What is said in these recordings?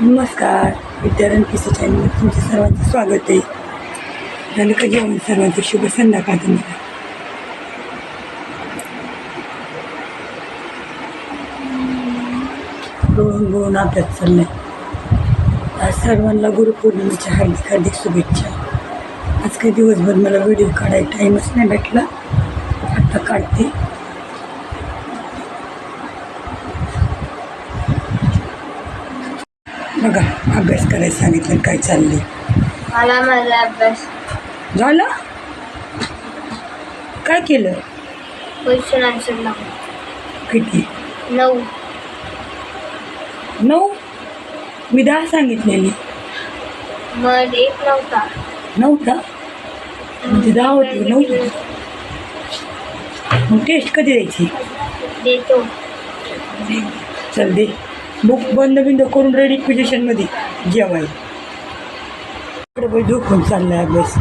नमस्कार. विद्यारण किसी चॅनल तुमचं सर्वांचं स्वागत आहे. झालं जेवण सर्वांचं शुभ संध्याकाळ तुम्हाला. रोहन रोहन अभ्यास चाललाय. आज सर्वांना गुरुपौर्णिमेच्या हार्दिक हार्दिक शुभेच्छा. आज काही दिवसभर मला व्हिडिओ काढायला टाईमच नाही भेटला. आत्ता काढते. बघा अभ्यास करायला सांगितलं काय चाललंय? मला माझा अभ्यास. झालं? काय केलं? क्वेश्चन आन्सर किती? नऊ. नऊ? मी दहा सांगितलेली. मग एक नव्हता. नव्हता? म्हणजे दहा होती नव्हती मग टेस्ट कधी द्यायची? देतो. चल दे. बुक बंद बिंद करून रेडी पोझिशनमध्ये जेवाय. इकडे बाई झोपून चाललाय अभ्यास.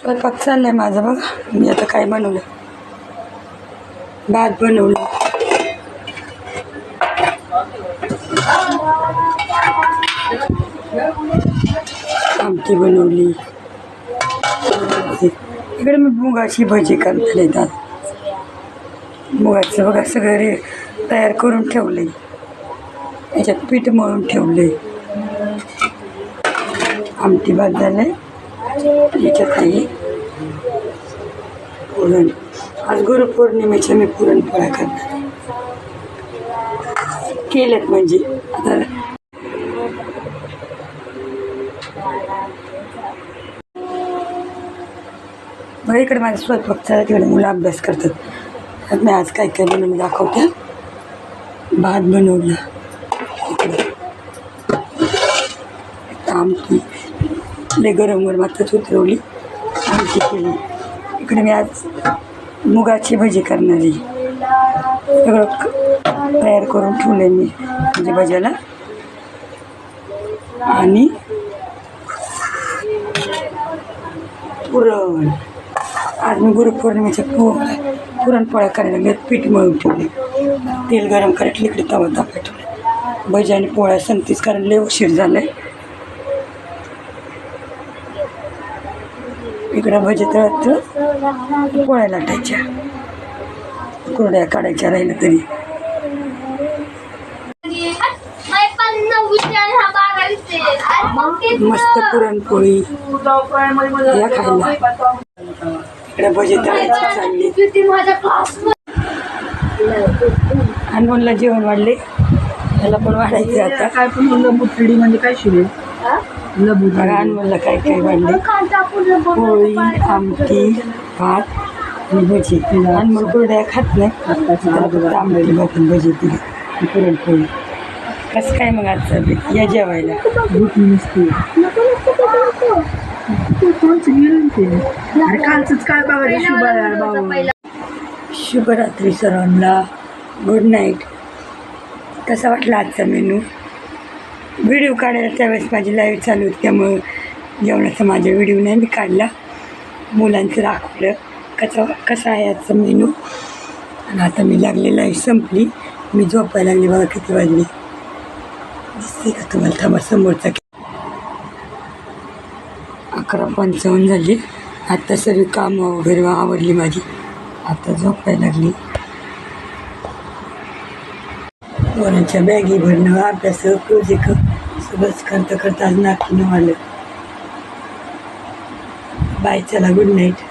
स्वयंपाक आहे माझा बघा. मी आता काय बनवलं? भात बनवलं. आमटी बनवली. इकडे मी मुगाची भजी करता येतात मुगाचं बघा सगळं रे तयार करून ठेवले. याच्यात पीठ मळून ठेवले. आमटी भात झाले. याच्यात आहे पुरण. आज गुरुपौर्णिमेच्या मी पुरणपोळ्या करणार केल्यात म्हणजे. आता बरं इकडे माझा स्वयंपाक चालला तिकडे मुलं अभ्यास करतात. आज मी आज काय काय बनवून दाखवते. भात बनवला. इकडे. आमटी. लय गरम गरम आताच उतरवली. आमटी केली. इकडे मी आज मुगाची भजी करणार आहे. सगळं तयार करून ठेवले मी म्हणजे भज्याला. आणि पुरण. आज मी गुरुपौर्णिमेच्या पोहला पुरणपोळ्या करायला मी पीठ मळून ठेवले. तेल गरम करायला इकडे तवा दाखवा ठेवले. भजी आणि पोळ्या संतीच कारण लय उशीर झालं आहे इकडं भजी तळत पोळ्या लाटायच्या. कुरड्या काढायच्या राहिल्या तरी. मस्त पुरणपोळी. या खायला. चालली. जेवण वाढले. त्याला पण वाढायचे आता. काय पण लंबू थ्री म्हणजे काय शिरे लंबू बघा अनमोलला काय काय वाढले. पोळी आमटी भात आणि भजी. अनमोल कुरड्या खात नाही. भात आणि भजी दिली. पुरणपोळी. कसं काय मग बी? या जेवायला. भूक नसते. काय शुभ शुभरात्री सर्वांना. गुड नाईट कसा वाटला आजचा मेनू व्हिडिओ काढायला त्यावेळेस माझी लाईव्ह चालू होती त्यामुळं जेवणाचा माझा व्हिडिओ नाही मी काढला. मुलांचं दाखवलं. कसा कसा आहे आजचा मेनू आणि आता मी लागली लाईव्ह संपली. मी झोपायला लागली बघा किती वाजली. दिसते का तुम्हाला? थांबा समोरचा अकरा पंचावन्न झाली. आत्ता सगळी कामं वगैरे आवडली माझी. आता झोपायला लागली. पोरांच्या बॅगी भरणं अभ्यास प्रोजेक्ट सगळंच करता करता आज नाकीनं आलं. बाय चला गुड नाईट